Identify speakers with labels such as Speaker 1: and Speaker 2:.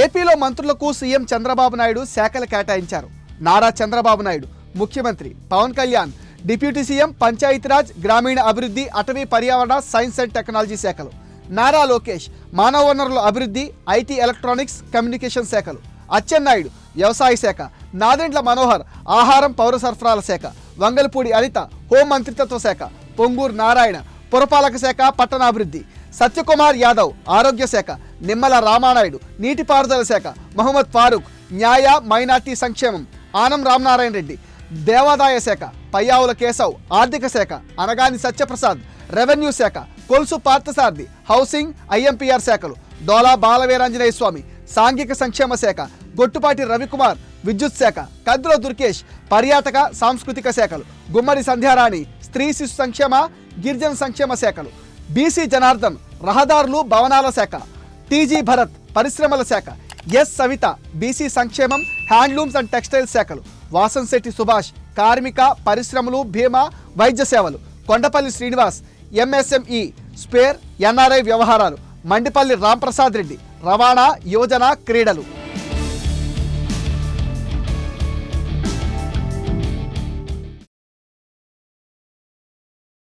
Speaker 1: ఏపీలో మంత్రులకు సీఎం చంద్రబాబు నాయుడు శాఖలు కేటాయించారు. నారా చంద్రబాబు నాయుడు ముఖ్యమంత్రి పవన్ కళ్యాణ్ డిప్యూటీ సీఎం పంచాయతీరాజ్ గ్రామీణ అభివృద్ధి అటవీ పర్యావరణ సైన్స్ అండ్ టెక్నాలజీ శాఖలు. నారా లోకేష్ మానవ వనరుల అభివృద్ధి ఐటీ ఎలక్ట్రానిక్స్ కమ్యూనికేషన్ శాఖలు. అచ్చెన్నాయుడు వ్యవసాయ శాఖ. నాదెండ్ల మనోహర్ ఆహారం పౌర సరఫరాల శాఖ. వంగల్పూడి అనిత హోం మంత్రిత్వ శాఖ పొంగూరు నారాయణ పురపాలక శాఖ పట్టణాభివృద్ధి. సత్యకుమార్ యాదవ్ ఆరోగ్య శాఖ నిమ్మల రామానాయుడు నీటిపారుదల శాఖ మహమ్మద్ ఫారూక్ న్యాయ మైనార్టీ సంక్షేమం ఆనం రామనారాయణ రెడ్డి దేవాదాయ శాఖ పయ్యావుల కేశవ్ ఆర్థిక శాఖ అనగాని సత్యప్రసాద్ రెవెన్యూ శాఖ కొలుసు పార్థసారథి హౌసింగ్ ఐఎంపీఆర్ శాఖలు దోలా బాలవీరాంజనేయ స్వామి సాంఘిక సంక్షేమ శాఖ గొట్టుపాటి రవికుమార్ విద్యుత్ శాఖ కద్రో దుర్కేష్ పర్యాటక సాంస్కృతిక శాఖలు గుమ్మడి సంధ్యారాణి స్త్రీ శిశు సంక్షేమ గిరిజన సంక్షేమ శాఖలు బీసీ జనార్దన్ రహదారులు భవనాల శాఖ టీజీ భరత్ పరిశ్రమల శాఖ ఎస్ సవిత బీసీ సంక్షేమం హ్యాండ్లూమ్స్ అండ్ టెక్స్టైల్ శాఖలు వాసంశెట్టి సుభాష్ కార్మిక పరిశ్రమలు భీమా వైద్య సేవలు కొండపల్లి శ్రీనివాస్ ఎంఎస్ఎంఈ స్పేర్ ఎన్ఆర్ఐ వ్యవహారాలు మండిపల్లి రాంప్రసాద్ రెడ్డి రవాణా యోజన క్రీడలు.